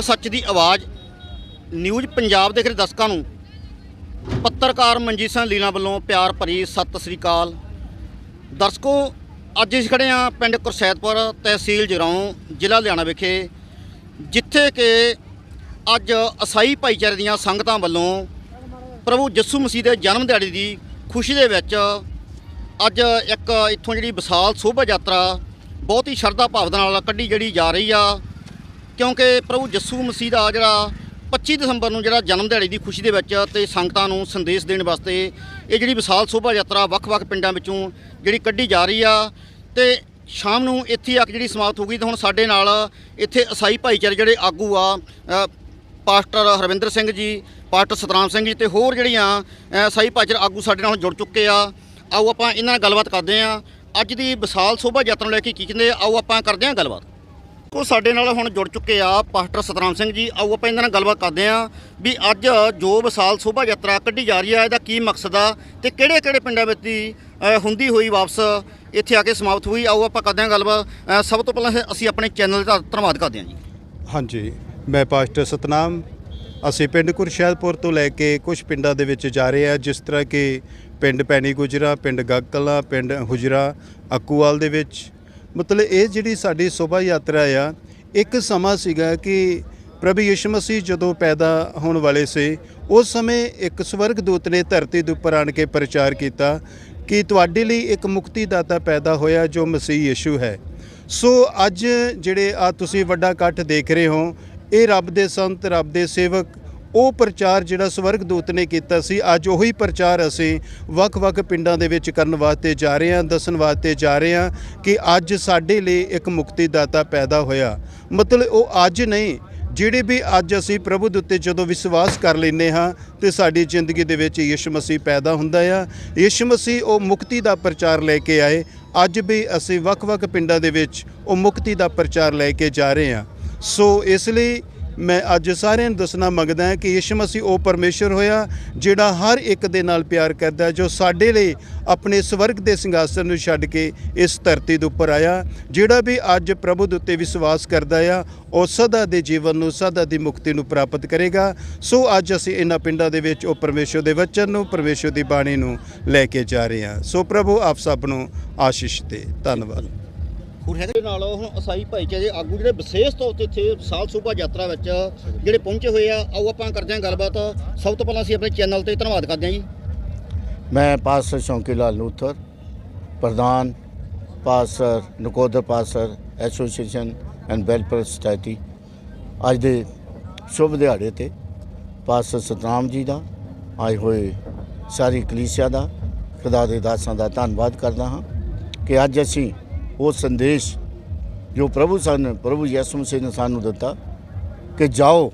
ਹੱਕ ਸੱਚ ਦੀ ਆਵਾਜ਼ ਨਿਊਜ਼ ਪੰਜਾਬ ਦੇ ਖਰੇ ਦਰਸ਼ਕਾਂ ਨੂੰ। ਪੱਤਰਕਾਰ ਮਨਜੀਤ ਸਿੰਘ ਲੀਨਾ ਵੱਲੋਂ ਪਿਆਰ ਭਰੀ ਸਤਿ ਸ੍ਰੀ ਅਕਾਲ। ਦਰਸ਼ਕੋ, ਅੱਜ ਅਸੀਂ ਖੜੇ ਹਾਂ ਪਿੰਡ ਕੁਰਸੈਦਪੁਰ ਤਹਿਸੀਲ ਜਰਾਉਂ ਜ਼ਿਲ੍ਹਾ ਲੁਧਿਆਣਾ ਵਿਖੇ, ਜਿੱਥੇ ਕਿ ਅੱਜ ਅਸਾਈ ਭਾਈਚਾਰੇ ਦੀਆਂ ਸੰਗਤਾਂ ਵੱਲੋਂ ਪ੍ਰਭੂ ਯਿਸੂ ਮਸੀਹ ਦੇ ਜਨਮ ਦਿਹਾੜੇ ਦੀ ਖੁਸ਼ੀ ਦੇ ਵਿੱਚ ਅੱਜ ਇੱਕ ਇੱਥੋਂ ਜਿਹੜੀ ਵਿਸ਼ਾਲ ਸ਼ੋਭਾ ਯਾਤਰਾ ਬਹੁਤ ਹੀ ਸ਼ਰਧਾ ਭਾਵਨਾ ਨਾਲ ਕੱਢੀ ਜਿਹੜੀ ਜਾ ਰਹੀ ਆ। ਕਿਉਂਕਿ ਪ੍ਰਭੂ ਯਿਸੂ ਮਸੀਹ ਦਾ ਜਿਹੜਾ 25 ਦਸੰਬਰ ਨੂੰ ਜਿਹੜਾ ਜਨਮ ਦਿਹਾੜੇ ਦੀ ਖੁਸ਼ੀ ਦੇ ਵਿੱਚ ਤੇ ਸੰਗਤਾਂ ਨੂੰ ਸੰਦੇਸ਼ ਦੇਣ ਵਾਸਤੇ ਇਹ ਜਿਹੜੀ ਵਿਸ਼ਾਲ ਸ਼ੋਭਾ ਯਾਤਰਾ ਵੱਖ-ਵੱਖ ਪਿੰਡਾਂ ਵਿੱਚੋਂ ਜਿਹੜੀ ਕੱਢੀ ਜਾ ਰਹੀ ਆ ਤੇ ਸ਼ਾਮ ਨੂੰ ਇੱਥੇ ਆ ਕੇ ਜਿਹੜੀ ਸਮਾਪਤ ਹੋ ਗਈ ਤੇ ਹੁਣ ਸਾਡੇ ਨਾਲ ਇੱਥੇ ਈਸਾਈ ਭਾਈਚਾਰੇ ਜਿਹੜੇ ਆਗੂ ਆ ਪਾਸਟਰ ਹਰਵਿੰਦਰ ਸਿੰਘ ਜੀ ਪਾਸਟਰ ਸਤਨਾਮ ਸਿੰਘ ਜੀ ਤੇ ਹੋਰ ਜਿਹੜੀਆਂ ਅ, ਈਸਾਈ ਭਾਈਚਾਰੇ ਆਗੂ ਸਾਡੇ ਨਾਲ ਜੁੜ ਚੁੱਕੇ ਆ। ਆਓ ਆਪਾਂ ਇਹਨਾਂ ਨਾਲ ਗੱਲਬਾਤ ਕਰਦੇ ਆ। ਅੱਜ ਦੀ ਵਿਸ਼ਾਲ ਸ਼ੋਭਾ ਯਾਤਰਾ ਨੂੰ ਲੈ ਕੇ ਕੀ ਕਹਿੰਦੇ ਆਓ ਆਪਾਂ ਕਰਦੇ ਆ ਗੱਲਬਾਤ। ਉਹ ਸਾਡੇ ਨਾਲ ਹੁਣ ਜੁੜ ਚੁੱਕੇ ਆ ਪਾਸਟਰ ਸਤਨਾਮ ਸਿੰਘ ਜੀ। ਆਓ ਆਪਾਂ ਇਹਨਾਂ ਨਾਲ ਗੱਲਬਾਤ ਕਰਦੇ ਆ ਵੀ ਅੱਜ ਜੋ ਵਿਸ਼ਾਲ ਸ਼ੋਭਾ ਯਾਤਰਾ ਕੱਢੀ ਜਾ ਰਹੀ ਆ ਇਹਦਾ ਕੀ ਮਕਸਦ ਆ ਤੇ ਕਿਹੜੇ ਕਿਹੜੇ ਪਿੰਡਾਂ ਵਿੱਚ ਦੀ ਹੁੰਦੀ ਹੋਈ ਵਾਪਸ ਇੱਥੇ ਆ ਕੇ ਸਮਾਪਤ ਹੋਈ। ਆਓ ਆਪਾਂ ਕਰਦੇ ਆ ਗੱਲਬਾਤ। ਸਭ ਤੋਂ ਪਹਿਲਾਂ ਅਸੀਂ ਆਪਣੇ ਚੈਨਲ ਦਾ ਧੰਨਵਾਦ ਕਰਦੇ ਹਾਂ ਜੀ। ਹਾਂਜੀ, ਮੈਂ ਪਾਸਟਰ ਸਤਨਾਮ। ਅਸੀਂ ਪਿੰਡ ਕੁਰਸ਼ਿਆਦਪੁਰ ਤੋਂ ਲੈ ਕੇ ਕੁਝ ਪਿੰਡਾਂ ਦੇ ਵਿੱਚ ਜਾ ਰਹੇ ਹਾਂ, ਜਿਸ ਤਰ੍ਹਾਂ ਕਿ ਪਿੰਡ ਪੈਣੀ ਗੁਜਰਾ, ਪਿੰਡ ਗੱਗਕਲਾ ਪਿੰਡ ਹੁਜਰਾ, ਅਕੂਵਾਲ ਦੇ ਵਿੱਚ ਮਤਲਬ ਇਹ ਜਿਹੜੀ ਸਾਡੀ ਸ਼ੋਭਾ ਯਾਤਰਾ ਆ, ਇੱਕ ਸਮਾਂ ਸੀਗਾ ਕਿ ਪ੍ਰਭੂ ਯਿਸੂ ਮਸੀਹ ਜਦੋਂ ਪੈਦਾ ਹੋਣ ਵਾਲੇ ਸੀ, ਉਸ ਸਮੇਂ ਇੱਕ ਸਵਰਗ ਦੂਤ ਨੇ ਧਰਤੀ ਦੇ ਉੱਪਰ ਆਣ ਕੇ ਪ੍ਰਚਾਰ ਕੀਤਾ ਕਿ ਤੁਹਾਡੇ ਲਈ ਇੱਕ ਮੁਕਤੀਦਾਤਾ ਪੈਦਾ ਹੋਇਆ ਜੋ ਮਸੀਹ ਯਿਸੂ ਹੈ। ਸੋ ਅੱਜ ਜਿਹੜੇ ਆ ਤੁਸੀਂ ਵੱਡਾ ਇਕੱਠ ਦੇਖ ਰਹੇ ਹੋ, ਇਹ ਰੱਬ ਦੇ ਸੰਤ, ਰੱਬ ਦੇ ਸੇਵਕ ਉਹ ਪ੍ਰਚਾਰ ਜਿਹੜਾ ਸਵਰਗ ਦੂਤ ਨੇ ਕੀਤਾ ਸੀ, ਅੱਜ ਉਹੀ ਪ੍ਰਚਾਰ ਅਸੀਂ ਵੱਖ-ਵੱਖ ਪਿੰਡਾਂ ਦੇ ਵਿੱਚ ਕਰਨ ਵਾਸਤੇ ਜਾ ਰਹੇ ਹਾਂ, ਦੱਸਣ ਵਾਸਤੇ ਜਾ ਰਹੇ ਹਾਂ ਕਿ ਅੱਜ ਸਾਡੇ ਲਈ ਇੱਕ ਮੁਕਤੀਦਾਤਾ ਪੈਦਾ ਹੋਇਆ। ਮਤਲਬ ਉਹ ਅੱਜ ਨਹੀਂ, ਜਿਹੜੇ ਵੀ ਅੱਜ ਅਸੀਂ ਪ੍ਰਭੂ ਦੇ ਉੱਤੇ ਜਦੋਂ ਵਿਸ਼ਵਾਸ ਕਰ ਲੈਨੇ ਹਾਂ ਤੇ ਸਾਡੀ ਜ਼ਿੰਦਗੀ ਦੇ ਵਿੱਚ ਯਿਸੂ ਮਸੀਹ ਪੈਦਾ ਹੁੰਦਾ ਆ। ਯਿਸੂ ਮਸੀਹ ਉਹ ਮੁਕਤੀ ਦਾ ਪ੍ਰਚਾਰ ਲੈ ਕੇ ਆਏ। ਅੱਜ ਵੀ ਅਸੀਂ ਵੱਖ-ਵੱਖ ਪਿੰਡਾਂ ਦੇ ਵਿੱਚ ਉਹ ਮੁਕਤੀ ਦਾ ਪ੍ਰਚਾਰ ਲੈ ਕੇ ਜਾ ਰਹੇ ਹਾਂ। ਸੋ ਇਸ ਲਈ ਮੈਂ ਅੱਜ ਸਾਰਿਆਂ ਨੂੰ ਦੱਸਣਾ ਮੰਗਦਾ ਹਾਂ ਕਿ ਯਿਸੂ ਮਸੀਹ ਉਹ ਪਰਮੇਸ਼ਰ ਹੋਇਆ ਜਿਹੜਾ ਹਰ ਇੱਕ ਦੇ ਨਾਲ ਪਿਆਰ ਕਰਦਾ ਹੈ, ਜੋ ਸਾਡੇ ਲਈ ਆਪਣੇ ਸਵਰਗ ਦੇ ਸਿੰਘਾਸਨ ਨੂੰ ਛੱਡ ਕੇ ਇਸ ਧਰਤੀ ਦੇ ਉੱਪਰ ਆਇਆ, ਜਿਹੜਾ ਵੀ ਅੱਜ ਪ੍ਰਭੂ ਦੇ ਉੱਤੇ ਵਿਸ਼ਵਾਸ ਕਰਦਾ ਆ, ਉਹ ਸਦਾ ਦੇ ਜੀਵਨ ਨੂੰ, ਸਦਾ ਦੀ ਮੁਕਤੀ ਨੂੰ ਪ੍ਰਾਪਤ ਕਰੇਗਾ। ਸੋ ਅੱਜ ਅਸੀਂ ਇਹਨਾਂ ਪਿੰਡਾਂ ਦੇ ਵਿੱਚ ਉਹ ਪਰਮੇਸ਼ਰ ਦੇ ਵਚਨ ਨੂੰ, ਪਰਮੇਸ਼ਰ ਦੀ ਬਾਣੀ ਨੂੰ ਲੈ ਕੇ ਜਾ ਰਹੇ ਹਾਂ। ਸੋ ਪ੍ਰਭੂ ਆਪ ਸਭ ਨੂੰ ਆਸ਼ੀਸ਼ ਦੇ। ਧੰਨਵਾਦ। ਹੋਰ ਹੈਗੇ ਨਾਲ ਹੁਣ ਅਸਾਈ ਭਾਈਚਾਰੇ ਦੇ ਆਗੂ ਜਿਹੜੇ ਵਿਸ਼ੇਸ਼ ਤੌਰ ਤੇ ਇੱਥੇ ਸਾਲ ਸੂਬਾ ਯਾਤਰਾ ਵਿੱਚ ਜਿਹੜੇ ਪਹੁੰਚੇ ਹੋਏ ਆ, ਆਓ ਆਪਾਂ ਕਰਦੇ ਹਾਂ ਗੱਲਬਾਤ। ਸਭ ਤੋਂ ਪਹਿਲਾਂ ਅਸੀਂ ਆਪਣੇ ਚੈਨਲ ਤੇ ਧੰਨਵਾਦ ਕਰਦੇ ਹਾਂ ਜੀ। ਮੈਂ ਪਾਸਰ ਸ਼ੌਂਕੀ ਲਾਲ ਨੂਥਰ ਪ੍ਰਧਾਨ ਪਾਸਰ Nakodar ਪਾਸਰ association and welfare society. ਅੱਜ ਦੇ ਸ਼ੁਭ ਦਿਹਾੜੇ ਤੇ ਪਾਸਰ ਸਤਨਾਮ ਜੀ ਦਾ, ਆਏ ਹੋਏ ਸਾਰੀ ਕਲੀਸਿਆ ਦਾ, ਖੁਦਾ ਦੇ ਦਾਸਾਂ ਦਾ ਧੰਨਵਾਦ ਕਰਦਾ ਹਾਂ ਕਿ ਅੱਜ ਅਸੀਂ ਉਹ ਸੰਦੇਸ਼ ਜੋ ਪ੍ਰਭੂ ਸਨ, ਪ੍ਰਭੂ ਯਿਸੂ ਮਸੀਹ ਨੇ ਸਾਨੂੰ ਦਿੱਤਾ ਕਿ ਜਾਓ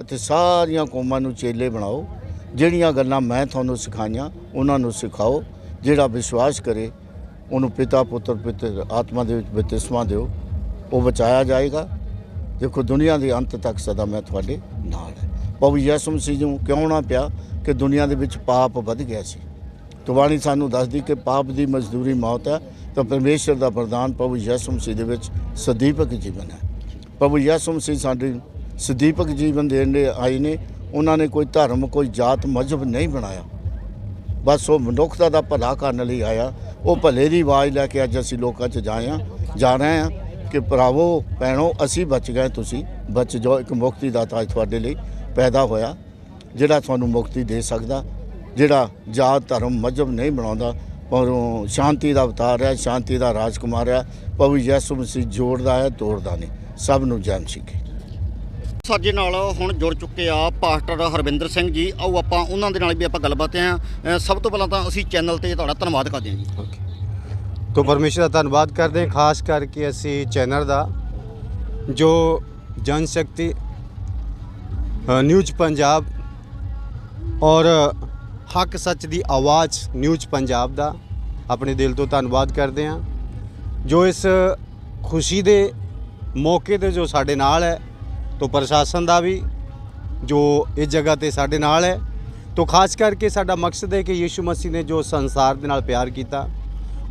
ਅਤੇ ਸਾਰੀਆਂ ਕੌਮਾਂ ਨੂੰ ਚੇਲੇ ਬਣਾਓ, ਜਿਹੜੀਆਂ ਗੱਲਾਂ ਮੈਂ ਤੁਹਾਨੂੰ ਸਿਖਾਈਆਂ, ਉਹਨਾਂ ਨੂੰ ਸਿਖਾਓ, ਜਿਹੜਾ ਵਿਸ਼ਵਾਸ ਕਰੇ, ਉਹਨੂੰ ਪਿਤਾ, ਪੁੱਤਰ, ਪਿਤਰ, ਆਤਮਾ ਦੇ ਵਿੱਚ ਬਪਤਿਸਮਾ ਦਿਓ, ਉਹ ਬਚਾਇਆ ਜਾਏਗਾ। ਦੇਖੋ, ਦੁਨੀਆ ਦੇ ਅੰਤ ਤੱਕ ਸਦਾ ਮੈਂ ਤੁਹਾਡੇ ਨਾਲ ਹਾਂ। ਪ੍ਰਭੂ ਯਿਸੂ ਮਸੀਹ ਨੂੰ ਕਿਉਂ ਨਾ ਪਿਆ ਕਿ ਦੁਨੀਆ ਦੇ ਵਿੱਚ ਪਾਪ ਵੱਧ ਗਿਆ ਸੀ? ਤੁਵਾਣੀ ਸਾਨੂੰ ਦੱਸਦੀ ਕਿ ਪਾਪ ਦੀ ਮਜ਼ਦੂਰੀ ਮੌਤ ਹੈ ਤਾਂ ਪਰਮੇਸ਼ਰ ਦਾ ਵਰਦਾਨ ਪ੍ਰਭੂ ਯਿਸੂ ਮਸੀਹ ਦੇ ਵਿੱਚ ਸਦੀਪਕ ਜੀਵਨ ਹੈ। ਪ੍ਰਭੂ ਯਿਸੂ ਮਸੀਹ ਸਾਡੇ ਸਦੀਪਕ ਜੀਵਨ ਦੇਣ ਦੇ ਆਏ ਨੇ, ਉਹਨਾਂ ਨੇ ਕੋਈ ਧਰਮ, ਕੋਈ ਜਾਤ, ਮਜ਼ਹਬ ਨਹੀਂ ਬਣਾਇਆ। ਬਸ ਉਹ ਮਨੁੱਖਤਾ ਦਾ ਭਲਾ ਕਰਨ ਲਈ ਆਇਆ। ਉਹ ਭਲੇ ਦੀ ਆਵਾਜ਼ ਲੈ ਕੇ ਅੱਜ ਅਸੀਂ ਲੋਕਾਂ 'ਚ ਜਾਏ ਹਾਂ ਜਾ ਰਹੇ ਹਾਂ ਕਿ ਭਰਾਵੋ, ਭੈਣੋ, ਅਸੀਂ ਬਚ ਗਏ, ਤੁਸੀਂ ਬਚ ਜਾਓ। ਇੱਕ ਮੁਕਤੀ ਦਾਤਾ ਅੱਜ ਤੁਹਾਡੇ ਲਈ ਪੈਦਾ ਹੋਇਆ, ਜਿਹੜਾ ਤੁਹਾਨੂੰ ਮੁਕਤੀ ਦੇ ਸਕਦਾ, ਜਿਹੜਾ ਜਾਤ, ਧਰਮ, ਮਜ਼ਹਬ ਨਹੀਂ ਬਣਾਉਂਦਾ ਪਰ ਉਹ ਸ਼ਾਂਤੀ ਦਾ ਅਵਤਾਰ ਹੈ ਸ਼ਾਂਤੀ ਦਾ ਰਾਜਕੁਮਾਰ ਹੈ। ਪ੍ਰਭੂ ਯਿਸੂ ਮਸੀਹ ਜੋੜਦਾ ਹੈ ਤੋੜਦਾ ਨਹੀਂ। ਸਭ ਨੂੰ ਜਨ ਸਿੱਖੇ ਸਾਡੇ ਨਾਲ ਹੁਣ ਜੁੜ ਚੁੱਕੇ ਆ ਪਾਸਟਰ ਹਰਵਿੰਦਰ ਸਿੰਘ ਜੀ। ਆਓ ਆਪਾਂ ਉਹਨਾਂ ਦੇ ਨਾਲ ਵੀ ਆਪਾਂ ਗੱਲਬਾਤ ਆ ਸਭ ਤੋਂ ਪਹਿਲਾਂ ਤਾਂ ਅਸੀਂ ਚੈਨਲ ਤੇ ਤੁਹਾਡਾ ਧੰਨਵਾਦ ਕਰਦੇ ਹਾਂ ਜੀ। ਤੋਂ ਪਰਮੇਸ਼ਰ ਦਾ ਧੰਨਵਾਦ ਕਰਦੇ ਹਾਂ ਖਾਸ ਕਰਕੇ ਅਸੀਂ ਚੈਨਲ ਦਾ ਜੋ ਜਨ ਸ਼ਕਤੀ ਨਿਊਜ਼ ਪੰਜਾਬ ਔਰ ਹੱਕ ਸੱਚ ਦੀ ਆਵਾਜ਼ ਨਿਊਜ਼ ਪੰਜਾਬ ਦਾ। ਆਪਣੇ ਦਿਲ ਤੋਂ ਧੰਨਵਾਦ ਕਰਦੇ ਹਾਂ। ਜੋ ਇਸ ਖੁਸ਼ੀ ਦੇ ਮੌਕੇ ਤੇ ਜੋ ਸਾਡੇ ਨਾਲ ਹੈ, ਤੋਂ ਪ੍ਰਸ਼ਾਸਨ ਦਾ ਵੀ, ਜੋ ਇਸ ਜਗ੍ਹਾ ਤੇ ਸਾਡੇ ਨਾਲ ਹੈ, ਤੋਂ ਖਾਸ ਕਰਕੇ ਸਾਡਾ ਮਕਸਦ ਹੈ ਕਿ ਯੀਸ਼ੂ ਮਸੀਹ ਨੇ ਜੋ ਸੰਸਾਰ ਦੇ ਨਾਲ ਪਿਆਰ ਕੀਤਾ,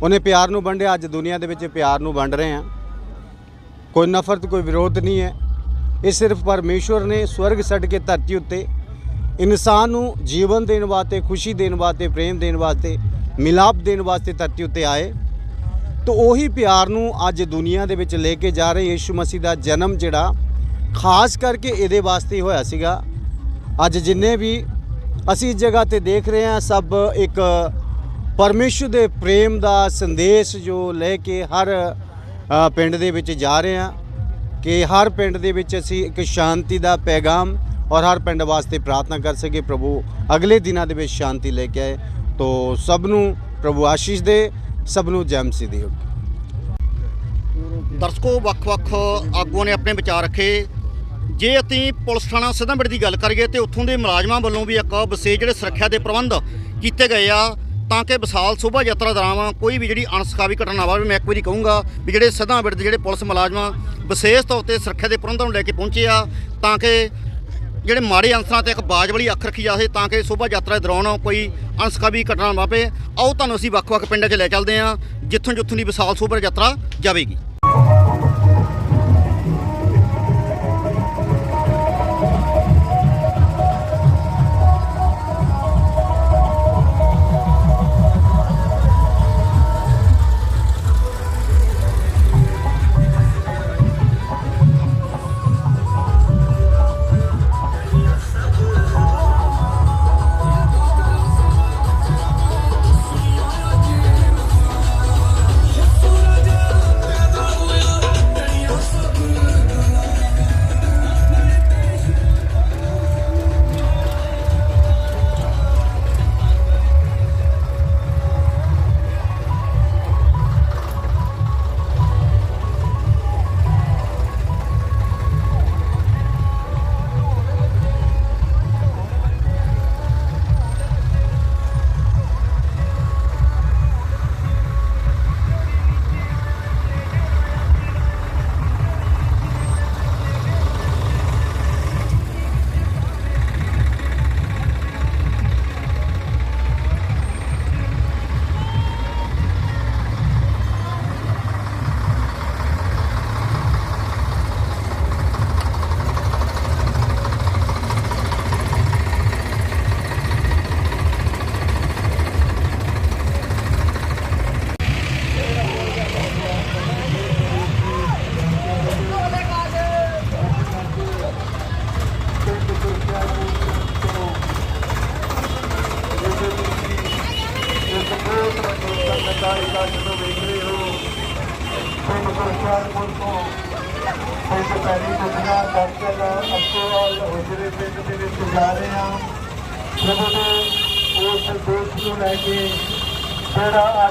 ਉਹਨੇ ਪਿਆਰ ਨੂੰ ਵੰਡਿਆ, ਅੱਜ ਦੁਨੀਆ ਦੇ ਵਿੱਚ ਪਿਆਰ ਨੂੰ ਵੰਡ ਰਹੇ ਹਾਂ। ਕੋਈ ਨਫ਼ਰਤ, ਕੋਈ ਵਿਰੋਧ ਨਹੀਂ ਹੈ। ਇਹ ਸਿਰਫ ਪਰਮੇਸ਼ਵਰ ਨੇ ਸਵਰਗ ਛੱਡ ਕੇ ਧਰਤੀ ਉੱਤੇ ਇਨਸਾਨ ਨੂੰ ਜੀਵਨ ਦੇਣ ਵਾਸਤੇ, ਖੁਸ਼ੀ ਦੇਣ ਵਾਸਤੇ, ਪ੍ਰੇਮ ਦੇਣ ਵਾਸਤੇ, ਮਿਲਾਪ ਦੇਣ ਵਾਸਤੇ ਧਰਤੀ ਉੱਤੇ ਆਏ। ਤੋ ਉਹੀ ਪਿਆਰ ਨੂੰ ਅੱਜ ਦੁਨੀਆ ਦੇ ਵਿੱਚ ਲੈ ਕੇ ਜਾ ਰਹੇ ਯੀਸ਼ੂ ਮਸੀਹ ਦਾ ਜਨਮ ਜਿਹੜਾ, ਖਾਸ ਕਰਕੇ ਇਹਦੇ ਵਾਸਤੇ ਹੋਇਆ ਸੀਗਾ। ਅੱਜ ਜਿੰਨੇ ਵੀ ਅਸੀਂ ਇਸ ਜਗ੍ਹਾ ਤੇ ਦੇਖ ਰਹੇ ਹਾਂ, ਸਭ ਇੱਕ ਪਰਮੇਸ਼ਰ ਦੇ ਪ੍ਰੇਮ ਦਾ ਸੰਦੇਸ਼ ਜੋ ਲੈ ਕੇ ਹਰ ਪਿੰਡ ਦੇ ਵਿੱਚ ਜਾ ਰਹੇ ਹਾਂ ਕਿ ਹਰ ਪਿੰਡ ਦੇ ਵਿੱਚ ਅਸੀਂ ਇੱਕ ਸ਼ਾਂਤੀ ਦਾ ਪੈਗਾਮ ਔਰ ਹਰ ਪਿੰਡ ਵਾਸਤੇ ਪ੍ਰਾਰਥਨਾ ਕਰ ਸਕੇ ਪ੍ਰਭੂ ਅਗਲੇ ਦਿਨਾਂ ਦੇ ਵਿੱਚ ਸ਼ਾਂਤੀ ਲੈ ਕੇ ਆਏ। ਤੋ ਸਭ ਨੂੰ ਪ੍ਰਭੂ ਆਸ਼ੀਸ਼ ਦੇ, ਸਭ ਨੂੰ ਜੈ ਮਸੀਹ ਦੀ ਦਰਸ਼ਕੋ ਵੱਖ-ਵੱਖ ਆਗੂਆਂ ਨੇ ਆਪਣੇ ਵਿਚਾਰ ਰੱਖੇ। ਜੇ ਅਸੀਂ ਪੁਲਿਸ ਥਾਣਾ ਸਿੱਧਾਂਬੜ ਦੀ ਗੱਲ ਕਰੀਏ ਤੇ ਉੱਥੋਂ ਦੇ ਮੁਲਾਜ਼ਮਾਂ ਵੱਲੋਂ ਵੀ ਇੱਕ ਵਿਸ਼ੇਸ਼ ਜਿਹੜੇ ਸੁਰੱਖਿਆ ਦੇ ਪ੍ਰਬੰਧ ਕੀਤੇ ਗਏ ਆ, ਤਾਂ ਕਿ ਵਿਸਾਲ ਸ਼ੋਭਾ ਯਾਤਰਾ ਦੌਰਾਨ ਕੋਈ ਵੀ ਜਿਹੜੀ ਅਣਸਖਾਵੀ ਘਟਨਾ ਵਾਵੇ, ਮੈਂ ਇੱਕ ਵਾਰੀ ਕਹੂੰਗਾ ਵੀ ਜਿਹੜੇ ਸਿੱਧਾਂਬੜ ਦੇ ਜਿਹੜੇ ਪੁਲਿਸ ਮੁਲਾਜ਼ਮਾਂ ਵਿਸ਼ੇਸ਼ ਤੌਰ ਤੇ ਸੁਰੱਖਿਆ ਦੇ ਪ੍ਰਬੰਧਾਂ ਨੂੰ ਲੈ ਕੇ ਪਹੁੰਚੇ ਆ, ਤਾਂ ਕਿ ਜਿਹੜੇ ਮਾੜੇ ਅਨਸਰਾਂ ਤੇ ਇੱਕ ਬਾਜ ਵਾਲੀ ਅੱਖ ਰੱਖੀ ਜਾਵੇ ਤਾਂ ਕਿ ਸ਼ੋਭਾ ਯਾਤਰਾ ਦੌਰਾਨ ਕੋਈ ਅਣਸਖਾਵੀ ਘਟਨਾ ਨਾ ਵਾਪੇ। ਆਓ ਤੁਹਾਨੂੰ ਅਸੀਂ ਵੱਖ-ਵੱਖ ਪਿੰਡਾਂ 'ਚ ਲੈ ਚੱਲਦੇ ਹਾਂ ਜਿੱਥੋਂ ਜਿੱਥੋਂ ਦੀ ਵਿਸਾਲ ਸ਼ੋਭਾ ਯਾਤਰਾ ਜਾਵੇਗੀ।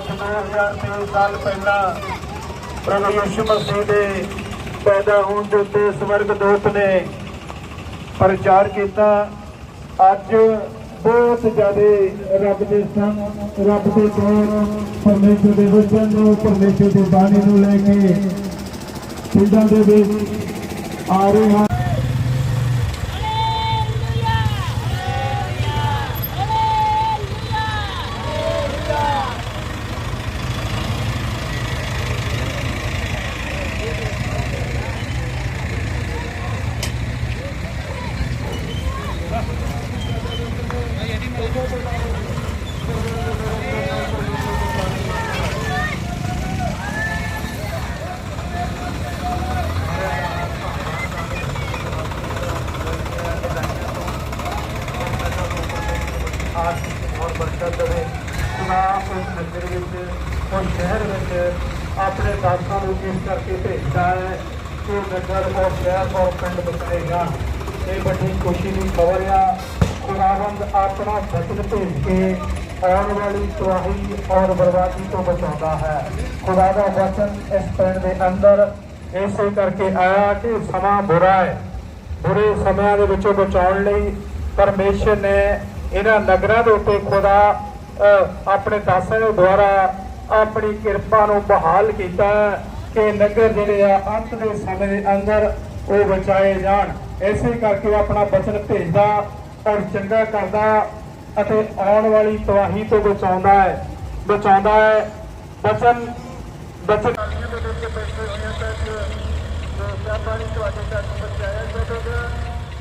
96003 ਸਾਲ ਪਹਿਲਾਂ ਪ੍ਰਭੂ ਯਿਸੂ ਮਸੀਹ ਦੇ ਪੈਦਾ ਹੋਣ ਦੇ ਉੱਤੇ ਸਵਰਗ ਸਵਰਗਦੂਤ ਨੇ ਪ੍ਰਚਾਰ ਕੀਤਾ। ਅੱਜ ਬਹੁਤ ਜ਼ਿਆਦਾ ਰੱਬ ਦੇ ਸੰਗ ਰੱਬ ਦੇ ਕੋਲ ਪਰਮੇਸ਼ਰ ਦੇ ਵਚਨ ਨੂੰ, ਪਰਮੇਸ਼ਰ ਦੇ ਬਾਣੀ ਨੂੰ ਲੈ ਕੇ ਪਿੰਡਾਂ ਦੇ ਵਿੱਚ ਆ ਰਹੇ ਹਨ। ਕਿ ਨਗਰ ਔਰ ਸ਼ਹਿਰ ਔਰ ਪਿੰਡ ਬਚਾਏ ਇਹ ਵੱਡੀ ਖੁਸ਼ੀ ਦੀ ਖਬਰ ਆ। ਖੁਦਾਵੰਦ ਆਪਣਾ ਬਚਨ ਭੇਜ ਕੇ ਆਉਣ ਵਾਲੀ ਤਬਾਹੀ ਔਰ ਬਰਬਾਦੀ ਤੋਂ ਬਚਾਉਂਦਾ ਹੈ। ਖੁਦਾ ਦਾ ਵਚਨ ਇਸ ਪਿੰਡ ਦੇ ਅੰਦਰ ਇਸੇ ਕਰਕੇ ਆਇਆ ਕਿ ਸਮਾਂ ਬੁਰਾ ਹੈ। ਬੁਰੇ ਸਮਿਆਂ ਦੇ ਵਿੱਚੋਂ ਬਚਾਉਣ ਲਈ ਪਰਮੇਸ਼ਰ ਨੇ ਇਹਨਾਂ ਨਗਰਾਂ ਦੇ ਉੱਤੇ ਖੁਦਾ ਆਪਣੇ ਦਾਸਾਂ ਦੇ ਦੁਆਰਾ ਆਪਣੀ ਕਿਰਪਾ ਨੂੰ ਬਹਾਲ ਕੀਤਾ। ਹੈ ਕਿ ਨਗਰ ਜਿਹੜੇ ਆ, ਅੰਤ ਦੇ ਸਮੇਂ ਦੇ ਅੰਦਰ ਉਹ ਬਚਾਏ ਜਾਣ। ਇਸੇ ਕਰਕੇ ਉਹ ਆਪਣਾ ਬਚਨ ਭੇਜਦਾ ਔਰ ਚੰਗਾ ਕਰਦਾ ਅਤੇ ਆਉਣ ਵਾਲੀ ਤਬਾਹੀ ਤੋਂ ਬਚਾਉਂਦਾ ਹੈ। ਬਚਾਉਂਦਾ ਹੈ। ਬਚਨ ਬਚਨ। ਦੇ ਵਿੱਚ ਬੈਠੇ ਹੋਏ ਆ ਤਾਂ ਪਾਣੀ ਤੁਹਾਡੇ ਤੱਕ ਪਹੁੰਚਾਇਆ ਜਾਵੇਗਾ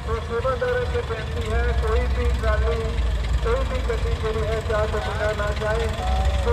ਸੋ ਸੇਵਾਦਾਰਾਂ ਅੱਗੇ ਬੇਨਤੀ ਹੈ, ਕੋਈ ਵੀ ਟਰਾਲੀ ਕੋਈ ਵੀ ਗੱਡੀ ਜਿਹੜੀ ਹੈ ਚਾਹ ਤੋਂ ਬਿਨਾਂ ਨਾ ਜਾਏ, ਸੋ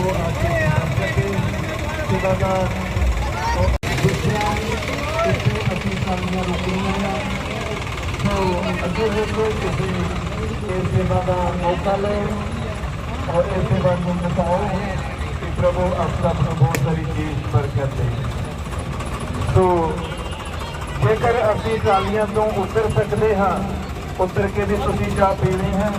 ਤੋਂ ਨਾਲ ਕਿਸੇ ਤੋਂ ਨਾਲ ਚਾਹ ਪਾਣੀ ਦਾ ਲੰਗਰ ਜਿਹੜਾ ਆ ਸਾਰੀਆਂ ਟਰਾਲੀਆਂ ਤੱਕ ਪਹੁੰਚਣਾ ਚਾਹੀਦਾ ਹੈ ਸੋ ਸੇਵਾਦਾਰ ਜਿਹੜੇ ਉਹ ਕਿਆ ਕਰਦੇ ਸੋ ਟਰਾਲੀਆਂ ਦੇ ਵਿੱਚ ਵੀ ਜਵਾਨ ਬੱਚੇ ਉਹ ਜਲਦੀ ਜਲਦੀ ਅੱਗੇ ਆਣਗੇ ਔਰ ਇਸ ਪਰਿਵਾਰ ਦਾ ਸਾਥ ਦੇਣਗੇ ਸੋ ਪ੍ਰਭੂ ਆਪਣਾ ਪੂਰਾ ਆਸ਼ੀਸ਼ ਕਰਦੇ हैं ਹਾਲੇਲੂਇਆ ਹਾਲੇਲੂਇਆ ਸੋ ਪ੍ਰਭੂ ਆਸ਼ੀਸ਼ ਕਰਦੇ ਸੇਵਾਦਾਰ ਦੁਸ਼ਿਆਂ ਇੱਥੇ ਅਸੀਂ ਸਾਰੀਆਂ ਰੁਕੀਆਂ ਸੋ ਅੱਗੇ ਦੇਖੋ ਤੁਸੀਂ ਇਸ ਸੇਵਾ ਦਾ ਮੌਕਾ ਲਓ और ऐसे बात में बताओ कि प्रभु आपका अपना बहुत सारी चीज बरकत दे तो ਜੇਕਰ ਅਸੀਂ ਟਰਾਲੀਆਂ ਤੋਂ ਉਤਰ ਸਕਦੇ ਹਾਂ ਉਤਰ ਕੇ ਵੀ ਤੁਸੀਂ ਚਾਹ ਪੀਣੀ ਹੈ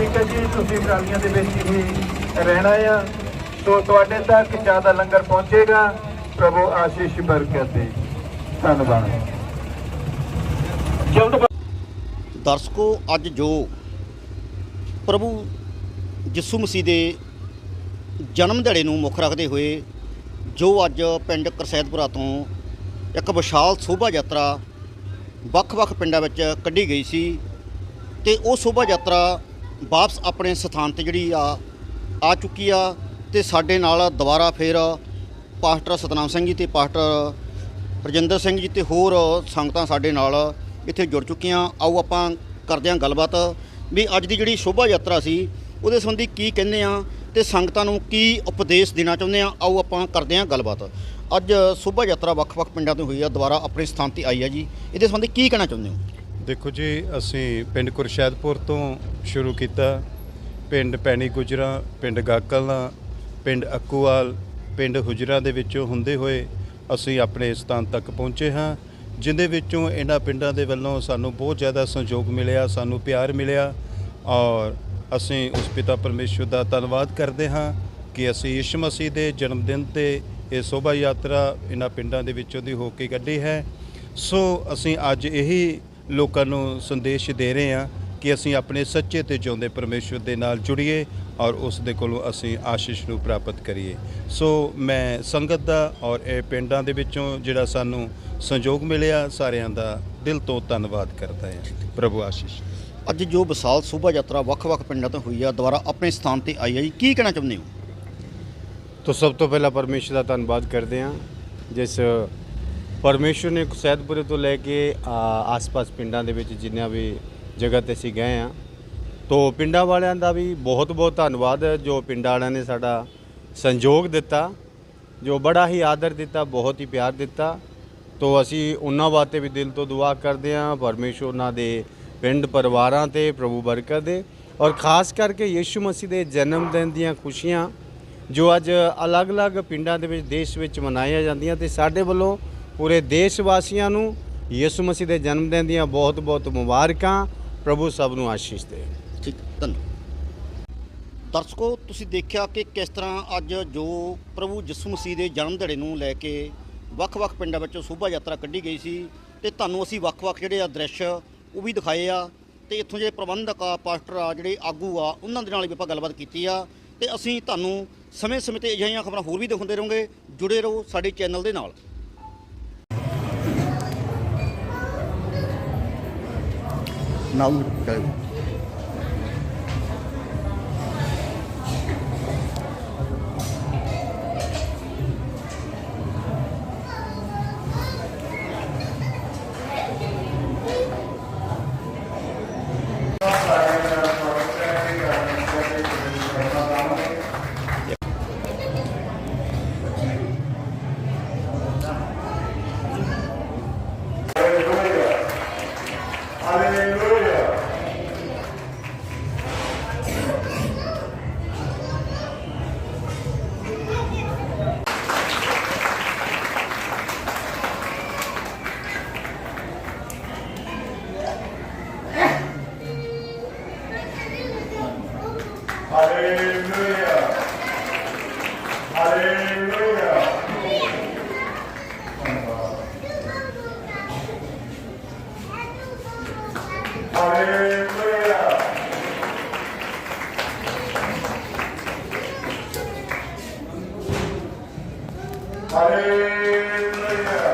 ਠੀਕ ਹੈ ਜੀ, ਤੁਸੀਂ ਟਰਾਲੀਆਂ ਦੇ ਵਿੱਚ ਹੀ ਰਹਿਣਾ ਆ। ਸੋ ਤੁਹਾਡੇ ਤੱਕ ਚਾਹ ਲੰਗਰ ਪਹੁੰਚੇਗਾ। ਪ੍ਰਭੂ ਆਸ਼ੀਸ਼ ਬਰਕਤ ਦੇ ਧੰਨਵਾਦ। ਦਰਸ਼ਕੋ, ਅੱਜ ਜੋ ਪ੍ਰਭੂ ਯਿਸੂ ਮਸੀਹ ਦੇ ਜਨਮ ਦਿਹਾੜੇ ਨੂੰ ਮੁੱਖ ਰੱਖਦੇ ਹੋਏ ਜੋ ਅੱਜ ਪਿੰਡ ਕਰਸੈਦਪੁਰਾ ਤੋਂ ਇੱਕ ਵਿਸ਼ਾਲ ਸ਼ੋਭਾ ਯਾਤਰਾ ਵੱਖ-ਵੱਖ ਪਿੰਡਾਂ ਵਿੱਚ ਕੱਢੀ ਗਈ ਸੀ ਤੇ ਉਹ ਸ਼ੋਭਾ ਯਾਤਰਾ ਵਾਪਸ ਆਪਣੇ ਸਥਾਨ ਤੇ ਜਿਹੜੀ ਆ ਆ ਚੁੱਕੀ ਆ ਤੇ ਸਾਡੇ ਨਾਲ ਦੁਬਾਰਾ ਫੇਰ ਪਾਸਟਰ ਸਤਨਾਮ ਸਿੰਘ ਜੀ ਤੇ ਪਾਸਟਰ ਰਜਿੰਦਰ ਸਿੰਘ ਜੀ ਤੇ ਹੋਰ ਸੰਗਤਾਂ ਸਾਡੇ ਨਾਲ ਇੱਥੇ ਜੁੜ ਚੁੱਕੀਆਂ। ਆਓ ਆਪਾਂ ਕਰਦੇ ਹਾਂ ਗੱਲਬਾਤ ਵੀ ਅੱਜ ਦੀ ਜਿਹੜੀ ਸ਼ੋਭਾ ਯਾਤਰਾ ਸੀ, ਉਹਦੇ ਸੰਬੰਧੀ ਕੀ ਕਹਿੰਦੇ ਆ ਤੇ ਸੰਗਤਾਂ ਨੂੰ ਕੀ ਉਪਦੇਸ਼ ਦੇਣਾ ਚਾਹੁੰਦੇ ਆ ਆਓ ਆਪਾਂ ਕਰਦੇ ਹਾਂ ਗੱਲਬਾਤ। ਅੱਜ ਸ਼ੋਭਾ ਯਾਤਰਾ ਵੱਖ-ਵੱਖ ਪਿੰਡਾਂ ਤੋਂ ਹੋਈ ਆ, ਦੁਬਾਰਾ ਆਪਣੇ ਸਥਾਨ ਤੇ ਆਈ ਆ ਜੀ। ਇਹਦੇ ਸੰਬੰਧੀ ਕੀ ਕਹਿਣਾ ਚਾਹੁੰਦੇ ਹੋ? ਦੇਖੋ ਜੀ, ਅਸੀਂ ਪਿੰਡ ਕੁਰਸ਼ੈਦਪੁਰ ਤੋਂ ਸ਼ੁਰੂ ਕੀਤਾ। ਪਿੰਡ ਪੈਣੀ ਗੁਜਰਾ, ਪਿੰਡ ਗਾਕਲਾਂ ਪਿੰਡ ਅਕੂਵਾਲ, ਪਿੰਡ ਹੁਜਰਾ ਦੇ ਵਿੱਚੋਂ ਹੁੰਦੇ ਹੋਏ ਅਸੀਂ ਆਪਣੇ ਸਥਾਨ ਤੱਕ ਪਹੁੰਚੇ ਹਾਂ, ਜਿੰਦੇ ਵਿੱਚੋਂ ਇਹਨਾਂ ਪਿੰਡਾਂ ਦੇ ਵੱਲੋਂ ਸਾਨੂੰ ਬਹੁਤ ਜ਼ਿਆਦਾ ਸਹਿਯੋਗ ਮਿਲਿਆ, ਸਾਨੂੰ ਪਿਆਰ ਮਿਲਿਆ ਔਰ ਅਸੀਂ ਉਸ ਪਿਤਾ ਪਰਮੇਸ਼ਵਰ ਦਾ ਧੰਨਵਾਦ ਕਰਦੇ ਹਾਂ ਕਿ ਅਸੀਂ ਯਿਸੂ ਮਸੀਹ ਦੇ ਜਨਮ ਦਿਨ ਤੇ ਇਹ ਸ਼ੋਭਾ ਯਾਤਰਾ ਇਹਨਾਂ ਪਿੰਡਾਂ ਦੇ ਵਿੱਚੋਂ ਦੀ ਹੋ ਕੇ ਕੱਢੀ ਹੈ। ਸੋ ਅਸੀਂ ਅੱਜ ਇਹੀ ਲੋਕਾਂ ਨੂੰ ਸੰਦੇਸ਼ ਦੇ ਰਹੇ ਹਾਂ ਕਿ ਅਸੀਂ ਆਪਣੇ ਸੱਚੇ ਤੇ ਜਿਉਂਦੇ ਪਰਮੇਸ਼ਵਰ ਦੇ ਨਾਲ ਜੁੜੀਏ ਔਰ ਉਸ ਦੇ ਕੋਲੋਂ ਅਸੀਂ ਆਸ਼ੀਸ਼ ਨੂੰ ਪ੍ਰਾਪਤ ਕਰੀਏ। ਸੋ ਮੈਂ ਸੰਗਤ ਦਾ ਔਰ ਇਹ ਪਿੰਡਾਂ ਦੇ ਵਿੱਚੋਂ ਜਿਹੜਾ ਸਾਨੂੰ ਸੰਯੋਗ ਮਿਲਿਆ ਸਾਰਿਆਂ ਦਾ ਦਿਲ ਤੋਂ ਧੰਨਵਾਦ ਕਰਦਾ ਹਾਂ। ਪ੍ਰਭੂ ਆਸ਼ੀਸ਼। ਅੱਜ ਜੋ ਵਿਸ਼ਾਲ ਸ਼ੋਭਾ ਯਾਤਰਾ ਵੱਖ-ਵੱਖ ਪਿੰਡਾਂ ਤੋਂ ਹੋਈ ਆ ਦੁਬਾਰਾ ਆਪਣੇ ਸਥਾਨ ਤੇ ਆਈ ਆ ਜੀ ਕੀ ਕਹਿਣਾ ਚਾਹੁੰਦੇ ਹੋ? ਤੋ ਸਭ ਤੋਂ ਪਹਿਲਾਂ ਪਰਮੇਸ਼ਰ ਦਾ ਧੰਨਵਾਦ ਕਰਦੇ ਹਾਂ ਜਿਸ ਪਰਮੇਸ਼ਰ ਨੇ ਸੈਦਪੁਰੇ ਤੋਂ ਲੈ ਕੇ ਆਸ-ਪਾਸ ਪਿੰਡਾਂ ਦੇ ਵਿੱਚ ਜਿੰਨੀਆਂ ਵੀ ਜਗ੍ਹਾ ਤੇ ਅਸੀਂ ਗਏ ਆ ਤੋ ਪਿੰਡਾਂ ਵਾਲਿਆਂ ਦਾ ਵੀ ਬਹੁਤ-ਬਹੁਤ ਧੰਨਵਾਦ ਹੈ, ਜੋ ਪਿੰਡਾਂ ਵਾਲਿਆਂ ਨੇ ਸਾਡਾ ਸੰਯੋਗ ਦਿੱਤਾ, ਜੋ ਬੜਾ ਹੀ ਆਦਰ ਦਿੱਤਾ, ਬਹੁਤ ਹੀ ਪਿਆਰ ਦਿੱਤਾ। ਤੋ ਅਸੀਂ ਉਹਨਾਂ ਵਾਸਤੇ ਵੀ ਦਿਲ ਤੋਂ ਦੁਆ ਕਰਦੇ ਹਾਂ, ਪਰਮੇਸ਼ਰ ਉਹਨਾਂ ਦੇ ਪਿੰਡ ਪਰਿਵਾਰਾਂ ਤੇ, ਪ੍ਰਭੂ ਬਰਕਤ ਦੇ। ਔਰ ਖਾਸ ਕਰਕੇ ਯੀਸ਼ੂ ਮਸੀਹ ਦੇ ਜਨਮ ਦਿਨ ਦੀਆਂ ਖੁਸ਼ੀਆਂ, ਜੋ ਅੱਜ ਅਲੱਗ-ਅਲੱਗ ਪਿੰਡਾਂ ਦੇ ਵਿੱਚ, ਦੇਸ਼ ਵਿੱਚ ਮਨਾਈਆਂ ਜਾਂਦੀਆਂ ਤੇ ਸਾਡੇ ਵੱਲੋਂ ਪੂਰੇ ਦੇਸ਼ ਵਾਸੀਆਂ ਨੂੰ ਯਿਸੂ ਮਸੀਹ ਦੇ ਜਨਮ ਦਿਨ ਦੀਆਂ ਬਹੁਤ-ਬਹੁਤ ਮੁਬਾਰਕਾਂ। ਪ੍ਰਭੂ ਸਭ ਨੂੰ ਆਸ਼ੀਸ਼ ਦੇ। ਠੀਕ, ਧੰਨਵਾਦ। ਦਰਸ਼ਕੋ, ਤੁਸੀਂ ਦੇਖਿਆ ਕਿ ਕਿਸ ਤਰ੍ਹਾਂ ਅੱਜ ਜੋ ਪ੍ਰਭੂ ਯਿਸੂ ਮਸੀਹ ਦੇ ਜਨਮ ਦਿਹਾੜੇ ਨੂੰ ਲੈ ਕੇ ਵੱਖ-ਵੱਖ ਪਿੰਡਾਂ ਵਿੱਚੋਂ ਸ਼ੋਭਾ ਯਾਤਰਾ ਕੱਢੀ ਗਈ ਸੀ ਤੇ ਤੁਹਾਨੂੰ ਅਸੀਂ ਵੱਖ-ਵੱਖ ਜਿਹੜੇ ਆ ਦ੍ਰਿਸ਼ ਉਹ ਵੀ ਦਿਖਾਏ ਆ ਤੇ ਇੱਥੋਂ ਜਿਹੜੇ ਪ੍ਰਬੰਧਕ ਆ, ਪਾਸਟਰ ਆ, ਜਿਹੜੇ ਆਗੂ ਆ, ਉਹਨਾਂ ਦੇ ਨਾਲ ਵੀ ਆਪਾਂ ਗੱਲਬਾਤ ਕੀਤੀ ਆ ਤੇ ਅਸੀਂ ਤੁਹਾਨੂੰ ਸਮੇਂ-ਸਮੇਂ ਤੇ ਅਜਿਹੀਆਂ ਖਬਰਾਂ ਹੋਰ ਵੀ ਦਿਖਾਉਂਦੇ ਰਹੋਗੇ। ਜੁੜੇ ਰਹੋ ਸਾਡੇ ਚੈਨਲ ਦੇ ਨਾਲ। não Hallelujah.